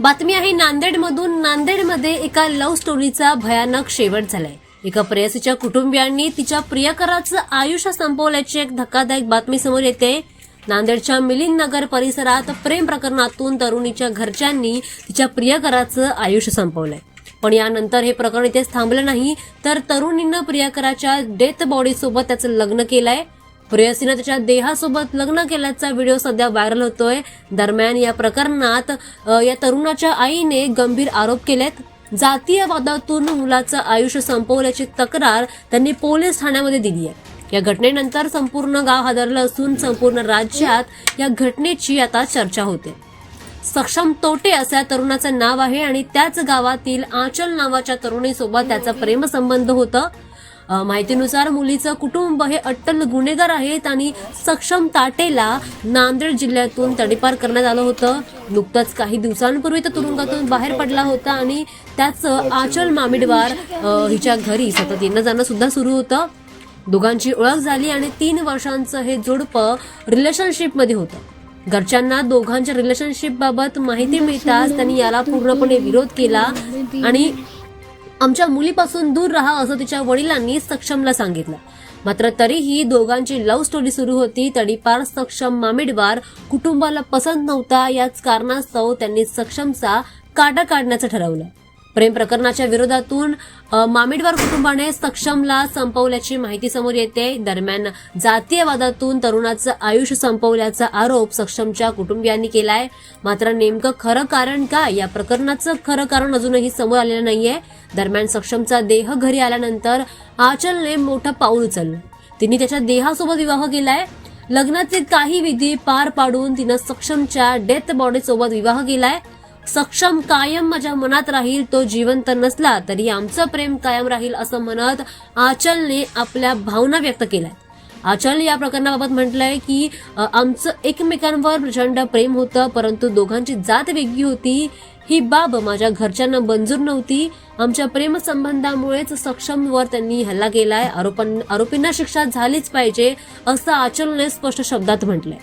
बातमी आहे नांदेडमधून नांदेडमध्ये एका लव्ह स्टोरीचा भयानक शेवट झालाय. एका प्रेयसीच्या कुटुंबियांनी तिच्या प्रियकराचं आयुष्य संपवल्याची एक धक्कादायक बातमी समोर येते. नांदेडच्या मिलिंद नगर परिसरात प्रेम प्रकरणातून तरुणीच्या घरच्यांनी तिच्या प्रियकराचं आयुष्य संपवलंय. पण यानंतर हे प्रकरण इथेच थांबलं नाही तर तरुणीनं प्रियकराच्या डेथ बॉडी सोबत त्याचं लग्न केलंय. प्रेयसीनं त्याच्या देहासोबत लग्न केल्याचा व्हिडिओ सध्या व्हायरल होतोय. दरम्यान या प्रकरणात या तरुणाच्या आईने गंभीर आरोप केलेत. जातीय वादातून मुलाचं आयुष्य संपवल्याची तक्रार त्यांनी पोलीस ठाण्यामध्ये दिली आहे या घटनेनंतर संपूर्ण गाव हादरलं असून संपूर्ण राज्यात या घटनेची आता चर्चा होते. सक्षम तोटे असं या तरुणाचं नाव आहे आणि त्याच गावातील आंचल नावाच्या तरुणीसोबत त्याचा प्रेमसंबंध होतं. माहितीनुसार मुलीचं कुटुंब हे अट्टल गुन्हेगार आहेत आणि सक्षम ताटेला नांदेड जिल्ह्यातून तडीपार करण्यात आलं होतं. नुकतंच काही दिवसांपूर्वी तो तुरुंगातून बाहेर पडला होता आणि त्याचं आचल मामिडवार हिच्या घरी सतत येणं जाणं सुद्धा सुरू होतं. दोघांची ओळख झाली आणि तीन वर्षांचं हे जोडपं रिलेशनशिपमध्ये होतं. घरच्यांना दोघांच्या रिलेशनशिप बाबत माहिती मिळताच त्यांनी याला पूर्णपणे विरोध केला आणि आमच्या मुलीपासून दूर राहा असं तिच्या वडिलांनी सक्षमला सांगितलं. मात्र तरीही दोघांची लव्ह स्टोरी सुरू होती तरी पार सक्षम मामिडवार कुटुंबाला पसंत नव्हता. याच कारणास्तव त्यांनी सक्षमचा काटा काढण्याचं ठरवलं. प्रेम प्रकरणाच्या विरोधातून मामिडवार कुटुंबाने सक्षमला संपवल्याची माहिती समोर येते. दरम्यान जातीयवादातून तरुणाचं आयुष्य संपवल्याचा आरोप सक्षमच्या कुटुंबियांनी केलाय. मात्र नेमकं खरं कारण काय? या प्रकरणाचं खरं कारण अजूनही समोर आलेलं नाहीये. दरम्यान सक्षमचा देह घरी आल्यानंतर आचलने मोठं पाऊल उचललं. तिने त्याच्या देहासोबत विवाह केलाय. लग्नाचे काही विधी पार पाडून तिनं सक्षमच्या डेथ बॉडी सोबत विवाह केलाय. सक्षम कायम माझ्या मनात राहील तो जिवंत नसला तरी आमचं प्रेम कायम राहील असं म्हणत आचलने आपल्या भावना व्यक्त केल्या. आचल या प्रकरणाबाबत म्हटलंय की आमचं एकमेकांवर प्रचंड प्रेम होतं परंतु दोघांची जात वेगळी होती. ही बाब माझ्या घरच्यांना मंजूर नव्हती. आमच्या प्रेमसंबंधामुळेच सक्षमवर त्यांनी हल्ला केलाय. आरोपां आरोपींना शिक्षा झालीच पाहिजे असं आचलने स्पष्ट शब्दात म्हटलंय.